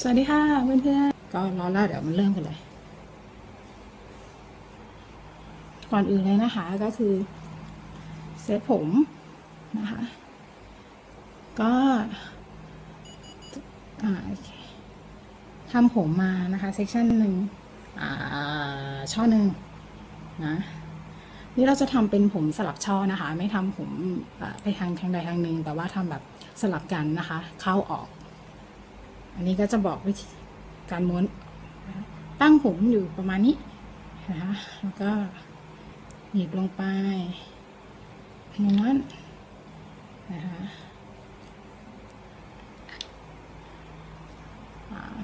สวัสดีค่ะเพื่อนๆก็รอแล้วเดี๋ยวมันเริ่มกันเลย ก่อนอื่นเลยนะคะก็คือ เซตผมนะคะ ก็ทำผมมานะคะเซกชันหนึ่งช่อหนึ่งนะนี่เราจะทำเป็นผมสลับช่อนะคะ ไม่ทำผมไปทางทางใดทางหนึ่งแต่ว่าทำแบบสลับกันนะคะ เข้าออก อันนี้ก็จะบอกวิธีการม้วนตั้งผมอยู่ประมาณนี้นะคะแล้วก็หนีบลงไปม้วนนะคะ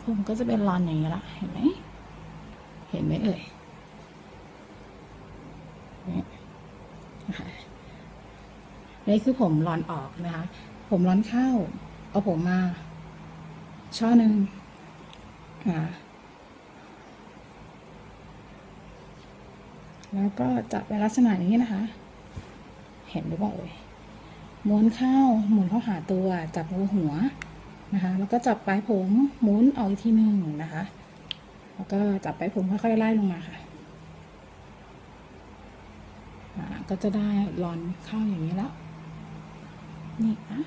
ผมก็จะเป็นรอนอย่างนี้ละเห็นไหมเห็นไหมเอ่ยนี่นะคะนี่คือผมรอนออกนะคะ ผมรอนเข้า เอาผมมา ช่อหนึ่งอ่าแล้วก็จับไปลักษณะนี้นะคะ เห็นหรือเปล่าเอ่ยม้วนเข้าหมุนเข้าหาตัวจับหัวหัวนะคะ แล้วก็จับปลายผมหมุนออกอีกทีหนึ่งนะคะ แล้วก็จับปลายผมค่อยๆไล่ลงมาค่ะก็จะได้รอนเข้าอย่างนี้แล้ว นี่นะ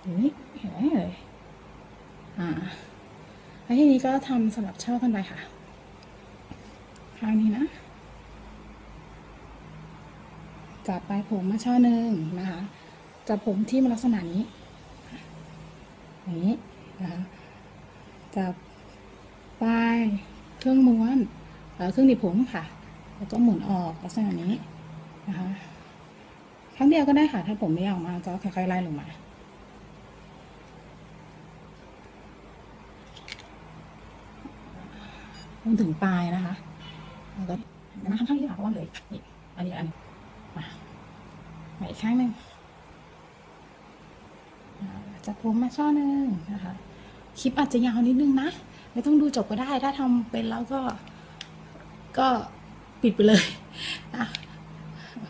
อย่างนี้เห็นไหมเอ่ย อ่า แล้วทีนี้ก็ทำสลับเช่อกันไปค่ะคราวนี้นะ จับปลายผมมาช่อหนึ่งนะคะ จับผมที่มันลักษณะนี้อย่างนี้นะคะจับปลายเครื่องม้วนเครื่องดีดผมค่ะ แล้วก็หมุนออกลักษณะนี้นะคะครั้งเดียวก็ได้ค่ะถ้าผมไม่ออกมาก็ค่อยๆไล่ลงมา จนถึงปลายนะคะแล้วก็มาทำข้างนี้ค่ะเพราะว่าเลยนี่อันนี้อันนี้มามาอีกข้งหนึ่งจับผมมาช่อหนึ่งนะคะ คลิปอาจจะยาวนิดนึงนะ ไม่ต้องดูจบก็ได้ ถ้าทำเป็นแล้วก็ ก็ปิดไปเลยนะ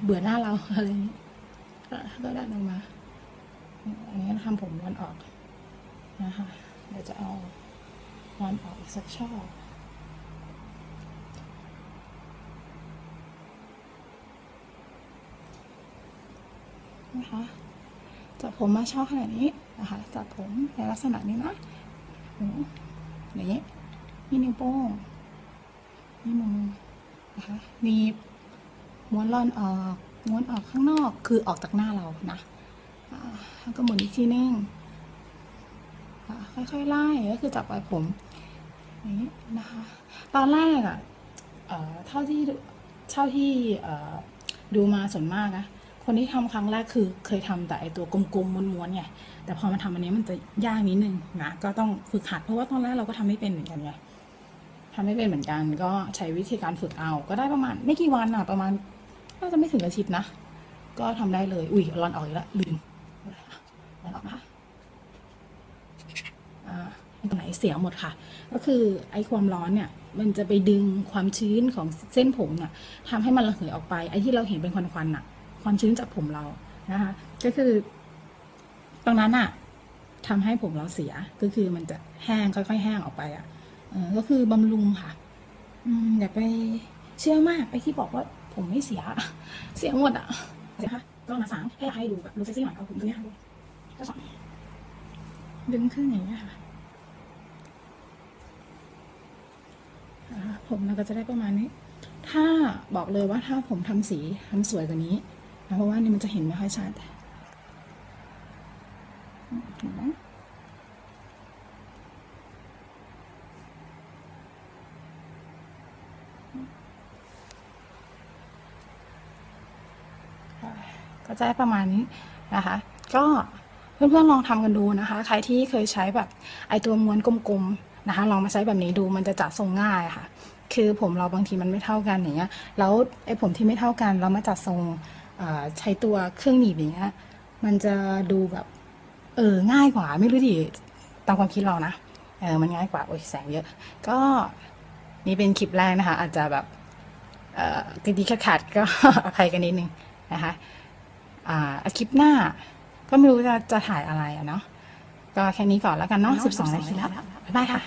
เบื่อหน้าเราอะไรอย่างนี้ก็ก็ดันลงมา อันนี้ทำผมวนออกนะคะ เดี๋ยวจะเอาวนออกอีกสักช่อ นะคะจับผมมาช่อขนาดนี้นะคะจับผมในลักษณะนี้นะอย่างนี้นี่นิ้วโป้งนี่มือนะคะหนีบม้วนร่อนออกม้วนออกข้างนอกคือออกจากหน้าเรานะแล้วก็หมุนอีกทีนึงอ่าค่อยๆไล่ก็คือจับปลายผมอย่างนี้นะคะ ตอนแรกอะเท่าที่เท่าที่ดูมาส่วนมากนะ คนที่ทำครั้งแรกคือเคยทำแต่ไอตัวกลมๆม้วนๆไงแต่พอมาทำอันนี้มันจะยากนิดนึงนะก็ต้องฝึกหัดเพราะว่าตอนแรกเราก็ทำไม่เป็นเหมือนกันไงทำไม่เป็นเหมือนกันก็ใช้วิธีการฝึกเอา ก็ได้ประมาณไม่กี่วันอะประมาณน่าจะไม่ถึงอาทิตย์นะ ก็ทำได้เลย อุ้ยร้อนออกอีกแล้วลืมร้อนออกนะอ่าตรงไหนเสียหมดค่ะ ก็คือไอ้ความร้อนเนี่ยมันจะไปดึงความชื้นของเส้นผมเนี่ยทำให้มันระเหยออกไป ไอ้ที่เราเห็นเป็นควันๆน่ะ ความชื้นจากผมเรานะคะก็คือ ตรงนั้นอะทำให้ผมเราเสียก็คือมันจะแห้งค่อยๆ แห้งออกไปอะเออก็คือบำรุงค่ะอย่าไปเชื่อมากไปที่บอกว่าผมไม่เสีย เสียหมดอะนะคะก็มาสางให้ให้ดูแบบดูเซ็กซี่หน่อยเอาผมตรงนี้ให้ดูก็สองดึงขึ้นอย่างนี้ค่ะผมเราก็จะได้ประมาณนี้ ถ้าบอกเลยว่าถ้าผมทำสีทำสวยกว่านี้ เพราะว่านี่มันจะเห็นไม่ค่อยชัดก็จะได้ประมาณนี้นะคะ ก็เพื่อนๆลองทำกันดูนะคะ ใครที่เคยใช้แบบไอตัวม้วนกลมๆนะคะ ลองมาใช้แบบนี้ดูมันจะจัดทรงง่ายค่ะ คือผมเราบางทีมันไม่เท่ากันอย่างเงี้ย แล้วไอผมที่ไม่เท่ากันเรามาจัดทรง ใช้ตัวเครื่องหนีบอย่างเงี้ยมันจะดูแบบเออง่ายกว่าไม่รู้ดิตามความคิดเรานะเออมันง่ายกว่าโอ้ยแสงเยอะ ก็นี่เป็นคลิปแรกนะคะ อาจจะแบบเอ่อกระดีกระขัดก็อภัยกันนิดนึงนะคะอ่าคลิปหน้า ก็ไม่รู้จะจะถ่ายอะไรอะเนาะก็แค่นี้ก่อนแล้วกันเนาะสิบสองนาทีแล้วบ๊ายบายค่ะ